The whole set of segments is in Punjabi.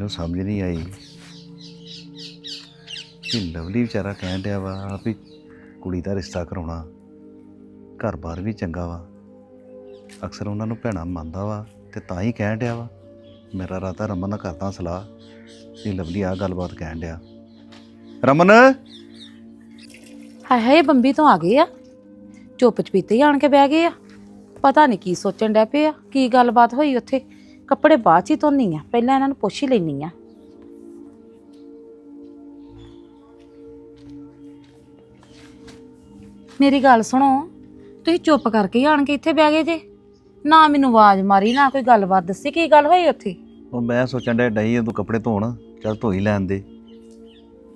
ਮੈਨੂੰ ਸਮਝ ਨਹੀਂ ਆਈ ਕਿ ਲਵਲੀ ਵਿਚਾਰਾ ਕਹਿਣ ਡਿਆ ਵਾ ਵੀ ਕੁੜੀ ਦਾ ਰਿਸ਼ਤਾ ਕਰਾਉਣਾ ਘਰ-ਬਾਰ ਵੀ ਚੰਗਾ ਵਾ। ਅਕਸਰ ਉਹਨਾਂ ਨੂੰ ਭੈਣਾ ਮੰਨਦਾ ਵਾ ਤੇ ਤਾਂ ਹੀ ਕਹਿਣ ਡਿਆ ਵਾ, ਮੇਰਾ ਰਾਤਾ ਰਮਨ ਨਾਲ ਕਰਦਾ ਸਲਾਹ ਵੀ ਲਵਲੀ ਆ ਗੱਲਬਾਤ ਕਹਿਣ ਡਿਆ। ਰਮਨ? ਹਾਏ ਹਾਏ, ਬੰਬੀ ਤੋਂ ਆ ਗਏ ਆ। ਚੁੱਪ ਚਪੀਤੇ ਹੀ ਆਣ ਕੇ ਬਹਿ ਗਏ ਆ। ਪਤਾ ਨਹੀਂ ਕੀ ਸੋਚਣ ਡੈ ਪਏ ਆ, ਕੀ ਗੱਲਬਾਤ ਹੋਈ ਉੱਥੇ। ਕੱਪੜੇ ਬਾਅਦ ਚ ਹੀ ਧੋਨੀ ਆ ਪਹਿਲਾਂ ਇਹਨਾਂ ਨੂੰ ਪੁੱਛ ਹੀ ਲੈਣੀ ਆ। ਮੇਰੀ ਗੱਲ ਸੁਣੋ ਤੁਸੀਂ ਚੁੱਪ ਕਰਕੇ ਆਣ ਕੇ ਇੱਥੇ ਬਹਿ ਗਏ ਜੇ। ਨਾ ਮੈਨੂੰ ਆਵਾਜ਼ ਮਾਰੀ ਨਾ ਕੋਈ ਗੱਲਬਾਤ ਦੱਸੀ ਕੀ ਗੱਲ ਹੋਈ ਉੱਥੇ? ਉਹ ਮੈਂ ਸੋਚਣ ਡਿਆ ਡਈ ਆ ਤੂੰ ਕੱਪੜੇ ਧੋਣ ਚੱਲ ਧੋ ਹੀ ਲੈਣ ਦੇ।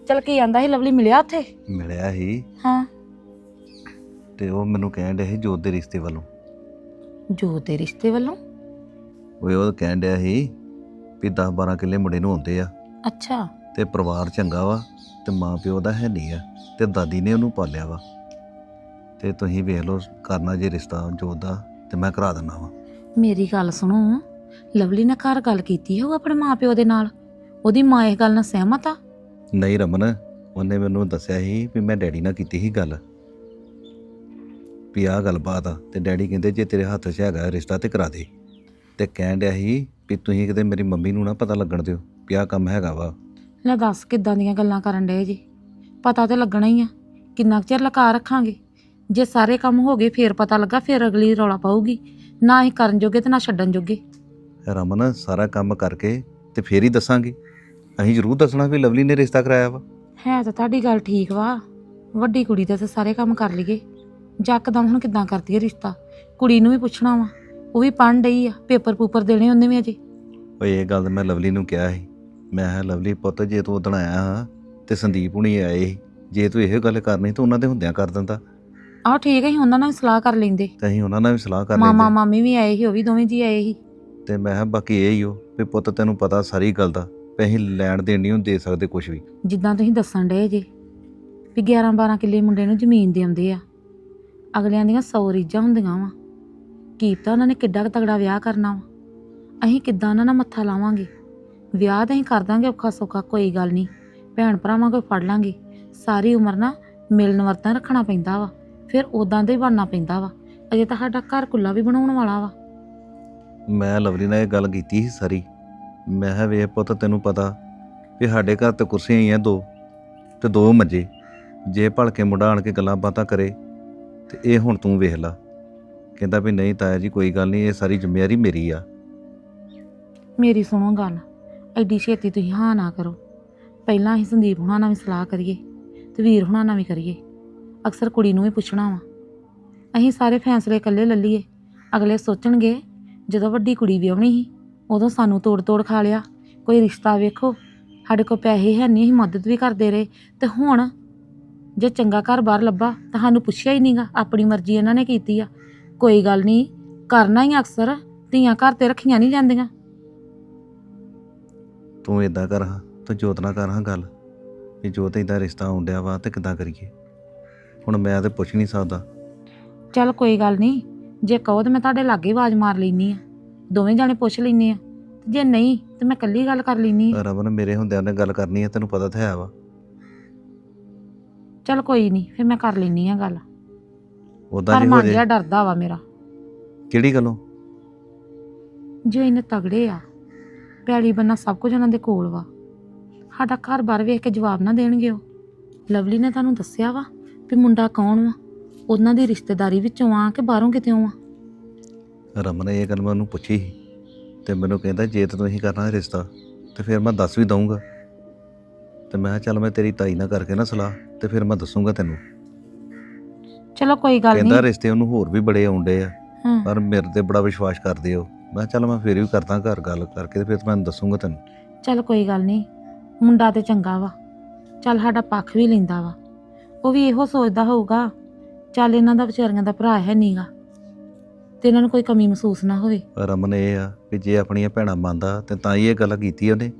ਚਲ ਕੀ ਆਂਦਾ ਸੀ ਲਵਲੀ ਮਿਲਿਆ ਉੱਥੇ? ਮਿਲਿਆ ਹੀ ਹਾਂ। ਤੇ ਉਹ ਮੈਨੂੰ ਕਹਿਣ ਡਿਆ ਸੀ ਜੋਤ ਦੇ ਰਿਸ਼ਤੇ ਵੱਲੋਂ। ਜੋ ਦੇ ਰਿਸ਼ਤੇ ਵੱਲੋਂ? ਉਹ ਉਹ ਕਹਿਣ ਡਿਆ ਸੀ ਵੀ 10 12 ਕਿੱਲੇ ਮੁੰਡੇ ਨੂੰ ਹੁੰਦੇ ਆ। ਅੱਛਾ। ਤੇ ਪਰਿਵਾਰ ਚੰਗਾ ਵਾ ਤੇ ਮਾਂ ਪਿਓ ਦਾ ਹੈ ਨਹੀਂ ਆ ਤੇ ਦਾਦੀ ਨੇ ਉਹਨੂੰ ਪਾਲਿਆ ਵਾ। ਤੇ ਤੁਸੀਂ ਵੇਖ ਲਓ ਕਰਨਾ ਜੇ ਰਿਸ਼ਤਾ ਜੋਤ ਦਾ ਤੇ ਮੈਂ ਕਰਾ ਦਿੰਦਾ ਵਾ। ਮੇਰੀ ਗੱਲ ਸੁਣੋ ਲਵਲੀ ਨੇ ਘਰ ਗੱਲ ਕੀਤੀ ਹੋਊ ਆਪਣੇ ਮਾਪਿਓ ਦੇ ਨਾਲ? ਉਹਦੀ ਮਾਂ ਇਸ ਗੱਲ ਨਾਲ ਸਹਿਮਤ ਆ? ਨਹੀਂ ਰਮਨ ਉਹਨੇ ਮੈਨੂੰ ਦੱਸਿਆ ਸੀ ਵੀ ਮੈਂ ਡੈਡੀ ਨਾਲ ਕੀਤੀ ਸੀ ਗੱਲ। ਵੀ ਆਹ ਗੱਲਬਾਤ ਆ ਤੇ ਡੈਡੀ ਕਹਿੰਦੇ ਜੇ ਤੇਰੇ ਹੱਥ 'ਚ ਹੈਗਾ ਰਿਸ਼ਤਾ ਤੇ ਕਰਾ ਦੇ। ਤੇ ਕਹਿਣ ਡਿਆ ਸੀ ਵੀ ਤੁਸੀਂ ਕਿਤੇ ਮੇਰੀ ਮੰਮੀ ਨੂੰ ਨਾ ਪਤਾ ਲੱਗਣ ਦਿਓ ਵੀ ਆਹ ਕੰਮ ਹੈਗਾ ਵਾ। ਲੈ ਦੱਸ ਕਿੱਦਾਂ ਦੀਆਂ ਗੱਲਾਂ ਕਰਨ ਡਏ ਜੀ? ਪਤਾ ਤੇ ਲੱਗਣਾ ਹੀ ਆ। ਕਿੰਨਾ ਕੁ ਚਿਰ ਲਕਾ ਰੱਖਾਂਗੇ? ਜੇ ਸਾਰੇ ਕੰਮ ਹੋ ਗਏ ਫੇਰ ਪਤਾ ਲੱਗਾ ਫੇਰ ਅਗਲੀ ਰੌਲਾ ਪਾਊਗੀ। ਨਾ ਹੀ ਕਰਨ ਜੋਗੇ ਤੇ ਨਾ ਛੱਡਣ ਜੋਗੇ। ਰਮਨ ਸਾਰਾ ਕੰਮ ਕਰਕੇ ਤੇ ਫੇਰ ਹੀ ਦੱਸਾਂਗੇ। ਅਸੀਂ ਜ਼ਰੂਰ ਦੱਸਣਾ ਵੀ ਲਵਲੀ ਨੇ ਰਿਸ਼ਤਾ ਕਰਾਇਆ ਵਾ। ਹੈ ਤਾਂ ਤੁਹਾਡੀ ਗੱਲ ਠੀਕ ਵਾ। ਵੱਡੀ ਕੁੜੀ ਦਾ ਤੇ ਸਾਰੇ ਕੰਮ ਕਰ ਲਈਏ। ਜੱਕਦਮ ਹੁਣ ਕਿੱਦਾਂ ਕਰਦੀ ਹੈ ਰਿਸ਼ਤਾ? ਕੁੜੀ ਨੂੰ ਵੀ ਪੁੱਛਣਾ ਵਾ। ਉਹ ਵੀ ਪੜ੍ਹਨ ਡਈ ਆ ਪੇਪਰ ਪੂਪਰ ਦੇਣੇ ਉਹਨੇ ਵੀ ਅਜੇ। ਓਏ ਇਹ ਗੱਲ ਤਾਂ ਮੈਂ ਲਵਲੀ ਨੂੰ ਕਿਹਾ ਸੀ। ਮੈਂ ਕਿਹਾ ਲਵਲੀ ਪੁੱਤ ਜੇ ਤੂੰ ਉਦਣ ਆਇਆ ਹਾਂ ਤੇ ਸੰਦੀਪ ਹੁਣੀ ਆਏ ਸੀ ਜੇ ਤੂੰ ਇਹੋ ਗੱਲ ਕਰਨੀ ਤਾਂ ਉਹਨਾਂ ਦੇ ਹੁੰਦਿਆਂ ਕਰ ਦਿੰਦਾ। ਆਹ ਠੀਕ ਹੈ ਅਸੀਂ ਉਹਨਾਂ ਨਾਲ ਵੀ ਸਲਾਹ ਕਰ ਲੈਂਦੇ। ਤੇ ਅਸੀਂ ਉਹਨਾਂ ਨਾਲ ਵੀ ਸਲਾਹ ਕਰ ਮਾਮਾ ਲੈਂਦੇ। ਮਾਮੀ ਵੀ ਆਏ ਸੀ ਉਹ ਵੀ ਦੋਵੇਂ ਜੀ ਆਏ ਸੀ। ਤੇ ਮੈਂ ਕਿਹਾ ਬਾਕੀ ਇਹ ਹੀ ਹੋ ਵੀ ਪੁੱਤ ਤੈਨੂੰ ਪਤਾ ਸਾਰੀ ਗੱਲ ਦਾ ਵੀ ਅਸੀਂ ਲੈਣ ਦੇਣ ਨਹੀਂ ਦੇ ਸਕਦੇ ਕੁਝ ਵੀ। ਜਿੱਦਾਂ ਤੁਸੀਂ ਦੱਸਣ ਡਏ ਜੇ ਵੀ 11 12 ਕਿੱਲੇ ਮੁੰਡੇ ਨੂੰ ਜ਼ਮੀਨ ਦੇ ਆਉਂਦੇ ਆ। ਅਗਲਿਆਂ ਦੀਆਂ 100 ਰੀਝਾਂ ਹੁੰਦੀਆਂ ਵਾ। ਕੀਤਾ ਉਹਨਾਂ ਨੇ ਕਿੱਡਾ ਕੁ ਤਗੜਾ ਵਿਆਹ ਕਰਨਾ ਵਾ। ਅਸੀਂ ਕਿੱਦਾਂ ਉਹਨਾਂ ਨਾਲ ਮੱਥਾ ਲਾਵਾਂਗੇ? ਵਿਆਹ ਤਾਂ ਅਸੀਂ ਕਰ ਦਾਂਗੇ, ਔਖਾ ਸੌਖਾ ਕੋਈ ਗੱਲ ਨਹੀਂ। ਭੈਣ ਭਰਾਵਾਂ ਕੋਈ ਫੜ ਲਾਂਗੇ। ਸਾਰੀ ਉਮਰ ਨਾ ਮਿਲਣ ਵਰਤਨ ਰੱਖਣਾ ਪੈਂਦਾ ਵਾ। ਫਿਰ ਉਦਾਂ ਦੇ ਬਣਨਾ ਪੈਂਦਾ ਵਾ। ਅਜੇ ਤਾਂ ਸਾਡਾ ਘਰ ਕੁੱਲਾ ਵੀ ਬਣਾਉਣ ਵਾਲਾ ਵਾ। ਮੈਂ ਲਵਲੀ ਨਾਲ ਇਹ ਗੱਲ ਕੀਤੀ ਸੀ ਸਾਰੀ। ਮੈਂ ਕਿਹਾ, ਵੇਖ ਪੁੱਤ, ਤੈਨੂੰ ਪਤਾ ਵੀ ਸਾਡੇ ਘਰ ਤੇ ਕੁਰਸੀਆਂ ਹੀ ਆ ਦੋ ਤੇ ਦੋ ਮੰਜੇ। ਜੇ ਭਲਕੇ ਮੁੰਡਾ ਆਣ ਕੇ ਗੱਲਾਂ ਬਾਤਾਂ ਕਰੇ ਤੇ ਇਹ ਹੁਣ ਤੂੰ ਵੇਖ ਲਾ। ਕਹਿੰਦਾ ਵੀ ਨਹੀਂ ਤਾਇਆ ਜੀ, ਕੋਈ ਗੱਲ ਨਹੀਂ, ਇਹ ਸਾਰੀ ਜ਼ਿੰਮੇਵਾਰੀ ਮੇਰੀ ਆ। ਮੇਰੀ ਸੁਣੋ ਗੱਲ, ਐਡੀ ਛੇਤੀ ਤੁਸੀਂ ਹਾਂ ਨਾ ਕਰੋ। ਪਹਿਲਾਂ ਅਸੀਂ ਸੰਦੀਪ ਹੁਣਾਂ ਨਾਲ ਵੀ ਸਲਾਹ ਕਰੀਏ ਤੇ ਵੀਰ ਹੁਣਾਂ ਨਾਲ ਵੀ ਕਰੀਏ। ਅਕਸਰ ਕੁੜੀ ਨੂੰ ਵੀ ਪੁੱਛਣਾ ਵਾ। ਅਸੀਂ ਸਾਰੇ ਫੈਸਲੇ ਇਕੱਲੇ ਲੈ ਲਈਏ। ਅਗਲੇ ਸੋਚਣਗੇ, ਜਦੋਂ ਵੱਡੀ ਕੁੜੀ ਵਿਆਹਣੀ ਸੀ, ਉਦੋਂ ਸਾਨੂੰ ਤੋੜ ਤੋੜ ਖਾ ਲਿਆ। ਕੋਈ ਰਿਸ਼ਤਾ ਵੇਖੋ, ਸਾਡੇ ਕੋਲ ਪੈਸੇ ਹੈ ਨਹੀਂ, ਅਸੀਂ ਮਦਦ ਵੀ ਕਰਦੇ ਰਹੇ। ਤੇ ਹੁਣ ਜੇ ਚੰਗਾ ਘਰ ਬਾਹਰ ਲੱਭਾ, ਤਾਂ ਸਾਨੂੰ ਪੁੱਛਿਆ ਹੀ ਨਹੀਂਗਾ ਆਪਣੀ ਮਰਜ਼ੀ ਇਹਨਾਂ ਨੇ ਕੀਤੀ ਆ। ਕੋਈ ਗੱਲ ਨਹੀਂ ਕਰਨਾ ਹੀ ਅਕਸਰ ਧੀਆਂ ਘਰ ਤੇ ਰੱਖੀਆਂ ਨਹੀਂ ਜਾਂਦੀਆਂ। ਤੂੰ ਇਦਾਂ ਕਰ ਹਾਂ ਤੂੰ ਜੋਤ ਨਾਲ ਕਰ ਹਾਂ ਗੱਲ ਵੀ ਜੋਤ ਇਦਾਂ ਰਿਸ਼ਤਾ ਆਉਂਦਿਆ ਵਾ ਤੇ ਕਿੱਦਾਂ ਕਰੀਏ। ਹੁਣ ਮੈਂ ਤੇ ਪੁੱਛ ਨਹੀਂ ਸਕਦਾ। ਚੱਲ ਕੋਈ ਗੱਲ ਨਹੀਂ ਜੇ ਕਹੋ ਤੇ ਮੈਂ ਤੁਹਾਡੇ ਲਾਗੇ ਆਵਾਜ਼ ਮਾਰ ਲੈਣੀ ਆ ਦੋਵੇਂ ਜਾਣੇ ਪੁੱਛ ਲੈਨੇ ਆ ਜੇ ਨਹੀਂ ਤੇ ਮੈਂ ਇਕੱਲੀ ਗੱਲ ਕਰ ਲੈਣੀ ਆ ਰਮਨ ਮੇਰੇ ਹੁੰਦਿਆਂ ਨੇ ਗੱਲ ਕਰਨੀ ਹੈ ਤੈਨੂੰ ਪਤਾ ਤਾਂ ਹੈ ਵਾ। ਚੱਲ ਕੋਈ ਨਹੀਂ ਫਿਰ ਮੈਂ ਕਰ ਲੈਣੀ ਆ ਗੱਲ। ਉਦਾਂ ਪਰ ਜੀ ਹੋ ਮਨ ਜੇ। ਜਿਹਾ ਡਰਦਾ ਵਾ ਮੇਰਾ। ਕਿਹੜੀ ਗੱਲੋਂ? ਜੋ ਇਹਨੇ ਤਗੜੇ ਆ ਪੈਲੀ ਬੰਨਾ ਸਭ ਕੁਝ ਉਹਨਾਂ ਦੇ ਕੋਲ ਵਾ। ਸਾਡਾ ਘਰ ਬਾਰ ਵੇਖ ਕੇ ਜਵਾਬ ਨਾ ਦੇਣਗੇ ਉਹ। ਲਵਲੀ ਨੇ ਤੁਹਾਨੂੰ ਦੱਸਿਆ ਵਾ ਵੀ ਮੁੰਡਾ ਕੌਣ ਵਾ? ਉਹਨਾਂ ਦੀ ਰਿਸ਼ਤੇਦਾਰੀ ਵਿੱਚੋਂ ਆ ਕਿ ਬਾਹਰੋਂ ਕਿਤੇੋਂ ਆ? ਰਮਨ ਇਹ ਗੱਲ ਮੈਂ ਉਹਨੂੰ ਪੁੱਛੀ ਸੀ ਤੇ ਮੈਨੂੰ ਕਹਿੰਦਾ ਜੇ ਤੇ ਤੁਸੀਂ ਕਰਨਾ ਹੈ ਰਿਸ਼ਤਾ ਤੇ ਫਿਰ ਮੈਂ ਦੱਸ ਵੀ ਦਊਂਗਾ। ਤੇ ਮੈਂ ਕਿਹਾ ਚੱਲ ਮੈਂ ਤੇਰੀ ਤਾਈ ਨਾਲ ਕਰਕੇ ਨਾ ਸਲਾਹ ਤੇ ਫਿਰ ਮੈਂ ਦੱਸੂਗਾ ਤੈਨੂੰ। ਚਲੋ ਕੋਈ ਗੱਲ ਕਹਿੰਦਾ ਨਹੀਂ। ਰਿਸ਼ਤੇ ਉਹਨੂੰ ਹੋਰ ਵੀ ਬੜੇ ਆਉਂਦੇ ਆ। ਹਾਂ। ਪਰ ਮੇਰੇ ਤੇ ਬੜਾ ਵਿਸ਼ਵਾਸ ਕਰਦੇ ਹੋ। ਮੈਂ ਕਿਹਾ ਚੱਲ ਮੈਂ ਫਿਰ ਵੀ ਕਰਦਾ ਘਰ ਗੱਲ ਕਰਕੇ ਤੇ ਫਿਰ ਮੈਂ ਦੱਸੂਗਾ ਤੈਨੂੰ। ਚੱਲ ਕੋਈ ਗੱਲ ਨਹੀਂ। ਮੁੰਡਾ ਤੇ ਚੰਗਾ ਵਾ। ਚੱਲ ਸਾਡਾ ਪੱਖ ਵੀ ਲੈਂਦਾ ਵਾ। ਉਹ ਵੀ ਇਹੋ ਸੋਚਦਾ ਹੋਊਗਾ ਚੱਲ ਇਹਨਾਂ ਦਾ ਵਿਚਾਰੀਆਂ ਦਾ ਭਰਾ ਹੈ ਨੀਗਾ। ਤੇ ਇਹਨਾਂ ਨੂੰ ਕੋਈ ਕਮੀ ਮਹਿਸੂਸ ਨਾ ਹੋਵੇ। ਰਮਨ ਇਹ ਆ ਕਿ ਜੇ ਆਪਣੀਆਂ ਭੈਣਾਂ ਮੰਨਦਾ ਤੇ ਤਾਂ ਹੀ ਇਹ ਗੱਲ ਕੀਤੀ ਉਹਨੇ।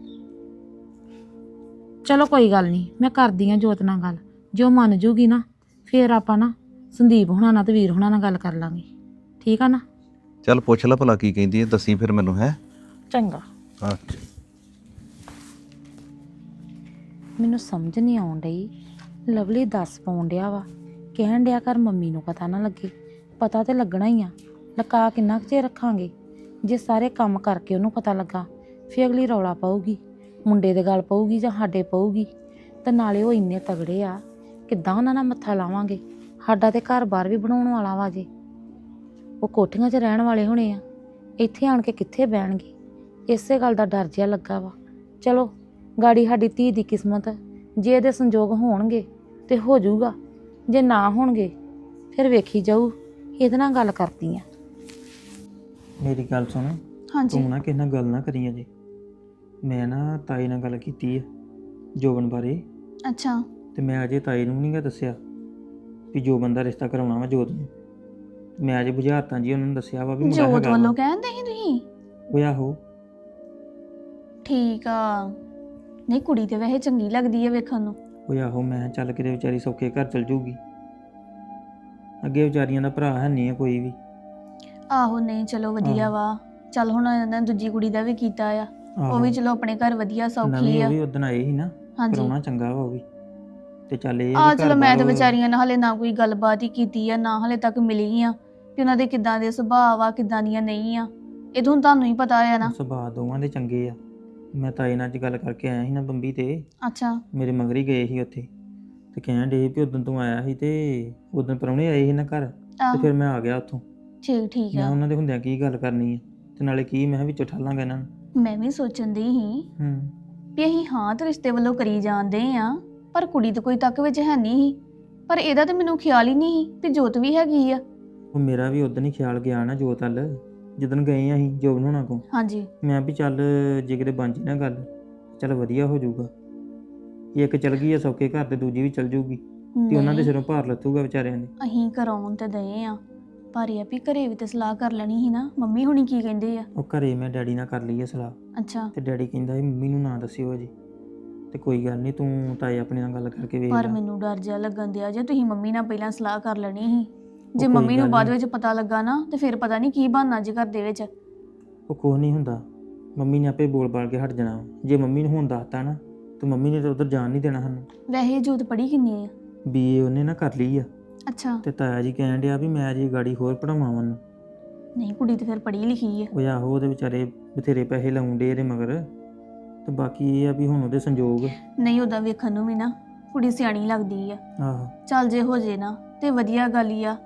ਚਲੋ ਕੋਈ ਗੱਲ ਨਹੀਂ। ਮੈਂ ਕਰਦੀ ਆ ਜੋਤ ਨਾਲ ਗੱਲ। ਜੋ ਮੰਨ ਜੂਗੀ ਨਾ ਫੇਰ ਆਪਾਂ ਨਾ ਸੰਦੀਪ ਹੁਣਾਂ ਨਾਲ ਤੇ ਵੀਰ ਹੁਣਾਂ ਨਾਲ ਗੱਲ ਕਰ ਲਾਂਗੇ। ਠੀਕ ਆ ਨਾ? ਚੱਲ ਪੁੱਛ ਲੈ ਭਲਾ ਕੀ ਕਹਿੰਦੀ ਹੈ ਦੱਸੀ ਫਿਰ ਮੈਨੂੰ ਹੈ? ਚੰਗਾ। ਹਾਂ। ਮੈਨੂੰ ਸਮਝ ਨਹੀਂ ਆਉਣ ਡਈ। ਲਵਲੀ ਦੱਸ ਪਾਉਣ ਡਿਆ ਵਾ। ਕਹਿਣ ਡਿਆ ਕਰ ਮੰਮੀ ਨੂੰ ਪਤਾ ਨਾ ਲੱਗੇ। ਪਤਾ ਤੇ ਲੱਗਣਾ ਹੀ ਆ। ਲਕਾ ਕਿੰਨਾ ਕੁ ਚਿਰ ਰੱਖਾਂਗੇ? ਜੇ ਸਾਰੇ ਕੰਮ ਕਰਕੇ ਉਹਨੂੰ ਪਤਾ ਲੱਗਾ ਫਿਰ ਅਗਲੀ ਰੌਲਾ ਪਾਊਗੀ। ਮੁੰਡੇ ਦੇ ਗੱਲ ਪਊਗੀ ਜਾਂ ਸਾਡੇ ਪਊਗੀ। ਤੇ ਨਾਲੇ ਉਹ ਇੰਨੇ ਤਗੜੇ ਆ। ਕਿੱਦਾਂ ਉਹਨਾਂ ਨਾਲ ਮੱਥਾ ਲਾਵਾਂਗੇ? ਸਾਡਾ ਤੇ ਘਰ-ਬਾਰ ਵੀ ਬਣਾਉਣ ਵਾਲਾ ਵਾ ਜੇ। ਉਹ ਕੋਠੀਆਂ 'ਚ ਰਹਿਣ ਵਾਲੇ ਹੋਣੇ ਆ। ਇੱਥੇ ਆਣ ਕੇ ਕਿੱਥੇ ਬਹਿਣਗੇ? ਇਸੇ ਗੱਲ ਦਾ ਡਰ ਜਿਹਾ ਲੱਗਾ ਵਾ। ਚਲੋ ਗਾੜੀ ਸਾਡੀ ਧੀ ਦੀ ਕਿਸਮਤ ਜੇ ਇਹਦੇ ਸੰਜੋਗ ਹੋਣਗੇ ਤੇ ਹੋ ਜਾਊਗਾ। ਜੇ ਨਾ ਹੋਣਗੇ ਫਿਰ ਵੇਖੀ ਜਾਊ ਇਹਦੇ ਨਾਲ ਗੱਲ ਕਰਦੀ ਆ। ਮੇਰੀ ਗੱਲ ਸੁਣ। ਹਾਂਜੀ। ਤੂੰ ਨਾ ਕਿਸੇ ਨਾਲ ਗੱਲ ਨਾ ਕਰੀ ਅਜੇ। ਮੈਂ ਨਾ ਤਾਈ ਨਾਲ ਗੱਲ ਕੀਤੀ ਹੈ ਜੋਬਨ ਬਾਰੇ। ਅੱਛਾ। ਤੇ ਮੈਂ ਅਜੇ ਤਾਈ ਨੂੰ ਨਹੀਂਗਾ ਦੱਸਿਆ। ਵੀ ਜੋਬਨ ਦਾ ਰਿਸ਼ਤਾ ਕਰਾਉਣਾ ਵਾ ਜੋਤ ਨੂੰ। ਮੈਂ ਅਜੇ ਬੁਝਾਰਤਾਂ ਜੀ ਉਹਨਾਂ ਨੂੰ ਦੱਸਿਆ ਵਾ ਵੀ ਮੁੰਡਾ ਜੋਤ ਹੈਗਾ ਵੱਲੋਂ। ਕਹਿੰਦੇ ਸੀ ਤੁਸੀਂ? ਉਹ ਆਹੋ। ਠੀਕ ਆ। ਨਹੀਂ ਕੁੜੀ ਤੇ ਵੈਸੇ ਚੰਗੀ ਲੱਗਦੀ ਹੈ ਵੇਖਣ ਨੂੰ। ਉਹ ਆਹੋ ਮੈਂ ਚੱਲ ਕਿਤੇ ਵਿਚਾਰੀ ਸੌਖੇ ਘਰ ਚਲ ਜੂਗੀ। ਅੱਗੇ ਵਿਚਾਰੀਆਂ ਦਾ ਭਰਾ ਹੈ ਨਹੀਂ ਹੈ ਕੋਈ ਵੀ। ਆਹੋ ਨਹੀਂ ਚਲੋ ਵਧੀਆ। ਵਾ। ਚੱਲ ਹੁਣ ਇਹਨਾਂ ਨੇ ਦੂਜੀ ਕੁੜੀ ਦਾ ਵੀ ਕੀਤਾ ਆ। ਉਹ ਵੀ ਚਲੋ ਆਪਣੇ ਘਰ ਵਧੀਆ ਸੌਖੀ ਨਵੀਂ ਆ। ਉਹ ਵੀ ਉਦੋਂ ਆਏ ਸੀ ਨਾ। ਹਾਂਜੀ। ਕਰਾਉਣਾ ਚੰਗਾ ਵਾ ਉਹ ਵੀ। ਤੇ ਚੱਲ ਇਹ ਆ ਚਲੋ ਮੈਂ ਤੇ ਵਿਚਾਰੀਆਂ ਨਾਲ ਹਲੇ ਨਾ ਕੋਈ ਗੱਲਬਾਤ ਹੀ ਕੀਤੀ ਆ ਨਾ ਹਲੇ ਤੱਕ ਮਿਲੀ ਆ ਕਿ ਉਹਨਾਂ ਦੇ ਕਿੱਦਾਂ ਦੇ ਸੁਭਾਅ ਆ ਕਿੱਦਾਂ ਦੀਆਂ ਨਹੀਂ ਆ। ਇਹ ਤਾਂ ਹੁਣ ਤੁਹਾਨੂੰ ਹੀ ਪਤਾ ਆ ਨਾ। ਸੁਭਾਅ ਦੋਵਾਂ ਦੇ ਚੰਗੇ ਆ। ਮੈਂ ਤਾਈ ਨਾਲ ਅੱਜ ਗੱਲ ਕਰਕੇ ਆਇਆ ਸੀ ਨਾ ਬੰਬੀ ਤੇ। ਅੱਛਾ। ਮੇਰੇ ਮਗਰ ਹੀ ਗਏ ਸੀ ਉੱਥੇ। ਤੇ ਕਹਿਣ ਡੇ ਵੀ ਉਦੋਂ ਤੂੰ ਆਇਆ ਸੀ ਤੇ ਉਦੋਂ ਪ੍ਰਾਹੁਣੇ ਆਏ ਸੀ ਨਾ ਘਰ ਤੇ ਫਿਰ ਮੈਂ ਆ ਗਿਆ ਉੱਥੋਂ। ਠੀਕ ਠੀਕ ਮੈਂ ਆ ਉਹਨਾਂ ਦੇ ਹੁੰਦਿਆਂ ਕੀ ਗੱਲ ਕਰਨੀ ਹੈ ਤੇ ਨਾਲੇ ਕੀ ਮੈਂ ਵਿੱਚੋਂ ਠਾਲਾਂਗਾ ਇਹਨਾਂ ਨੂੰ। ਮੈਂ ਵੀ ਸੋਚਣ ਦੀ ਸੀ ਹੂੰ। ਵੀ ਅਸੀਂ ਹਾਂ ਤੇ ਰਿਸ਼ਤੇ ਵੱਲੋਂ ਕਰੀ ਜਾਂਦੇ ਆ। ਪਰ ਕੁੜੀ ਤਾਂ ਕੋਈ ਤੱਕ ਵਿੱਚ ਹੈ ਨਹੀਂ ਸੀ। ਪਰ ਇਹਦਾ ਤਾਂ ਮੈਨੂੰ ਖਿਆਲ ਹੀ ਨਹੀਂ ਸੀ ਵੀ ਜੋਤ ਵੀ ਹੈਗੀ ਆ। ਉਹ ਮੇਰਾ ਵੀ ਉਦੋਂ ਹੀ ਖਿਆਲ ਗਿਆ ਨਾ ਜੋਤ ਵੱਲ ਜਦੋਂ ਗਏ ਆ ਅਸੀਂ ਜੋਬਨ ਹੋਣਾ ਕੋ ਹਾਂਜੀ। ਮੈਂ ਵੀ ਚੱਲ ਜੇ ਕਿਤੇ ਬਣ ਜੇ ਨਾ ਗੱਲ ਚੱਲ ਵਧੀਆ ਹੋ ਜਾਊਗਾ। ਇੱਕ ਚਲ ਗਈ ਆ ਸੌਕੇ ਘਰ ਤੇ ਦੂਜੀ ਵੀ ਚਲ ਜਾਊਗੀ। ਤੇ ਉਹਨਾਂ ਦੇ ਨਹੀਂ, ਸਿਰੋਂ ਭਾਰ ਲੱਥੂਗਾ ਵਿਚਾਰਿਆਂ ਦੇ। ਅਸੀਂ ਕਰਾਉਣ ਤੇ ਦਏ ਆ। ਪਰ ਇਹ ਆ ਵੀ ਘਰੇ ਵੀ ਤੇ ਸਲਾਹ ਕਰ ਲੈਣੀ ਸੀ ਨਾ। ਮੰਮੀ ਹੁਣੀ ਕੀ ਕਹਿੰਦੇ ਆ? ਉਹ ਘਰੇ ਮੈਂ ਡੈਡੀ ਨਾਲ ਕਰ ਲਈ ਆ ਸਲਾਹ। ਅੱਛਾ। ਤੇ ਡੈਡੀ ਕਹਿੰਦਾ ਸੀ ਮੰਮੀ ਨੂੰ ਨਾ ਦੱਸਿਓ ਅਜੇ। ਤੇ ਕੋਈ ਗੱਲ ਨਹੀਂ ਤੂੰ ਤਾਏ ਆਪਣੇ ਨਾਲ ਗੱਲ ਕਰਕੇ ਵੇਖ ਪਰ ਲੈ। ਮੈਨੂੰ ਡਰ ਜਿਹਾ ਲੱਗਣ ਦਿਆ ਜੇ ਤੁਸੀਂ ਮੰਮੀ ਨਾਲ ਪਹਿਲਾਂ ਸਲਾਹ ਕਰ ਲੈਣੀ ਸੀ। ਜੇ ਕੋਈ ਮੰਮੀ ਨੂੰ ਗੱਲ ਬਾਅਦ। ਵਿੱਚ ਪਤਾ ਲੱਗਾ ਨਾ ਤੇ ਫਿਰ ਪਤਾ ਨਹੀਂ ਕੀ ਬਣਨਾ ਜੇ ਘਰ ਦੇ ਵਿੱਚ। ਉਹ ਕੁਛ ਨਹੀਂ ਹੁੰਦਾ। ਮੰਮੀ ਨੇ ਆਪੇ ਬੋਲ ਬਾਲ ਕੇ ਹਟ ਜਾਣਾ। ਜੇ ਮੰਮੀ ਨੂੰ ਹੁਣ ਦੱਸਤਾ ਨਾ ਤੇ ਮੰਮੀ ਨੇ ਤਾਂ ਉਧਰ ਜਾਣ ਨਹੀਂ ਦੇਣਾ ਸਾਨੂੰ। ਵੈਸੇ ਜੋਤ ਪੜੀ ਕਿੰਨੀ ਆ? ਬੀਏ ਉਹਨੇ ਨਾ ਕਰ ਲਈ ਆ। ਅੱਛਾ। ਤੇ ਤਾਇਆ ਜੀ ਕਹਿਣ ਡਿਆ ਵੀ ਮੈਂ ਜੀ ਗਾੜੀ ਹੋਰ ਪੜਾਵਾਂ ਉਹਨੂੰ। ਨਹੀਂ ਕੁੜੀ ਤੇ ਫਿਰ ਪੜੀ ਲਿਖੀ ਆ। ਉਹ ਆਹੋ ਉਹਦੇ ਵਿਚਾਰੇ ਬਥੇਰੇ ਪੈਸੇ ਲਾਉਂਦੇ ਇਹਦੇ ਮਗਰ। ਤੇ ਬਾਕੀ ਇਹ ਆ ਵੀ ਹੁਣ ਉਹਦੇ ਸੰਜੋਗ। ਨਹੀਂ ਉਹਦਾ ਵੇਖਣ ਨੂੰ ਵੀ ਨਾ ਕੁੜੀ ਸਿਆਣੀ ਲੱਗਦੀ ਆ। ਆਹੋ। ਚੱਲ ਜੇ ਹੋ ਜੇ ਨਾ ਤੇ ਵਧੀਆ ਗੱਲ ਹੀ ਆ।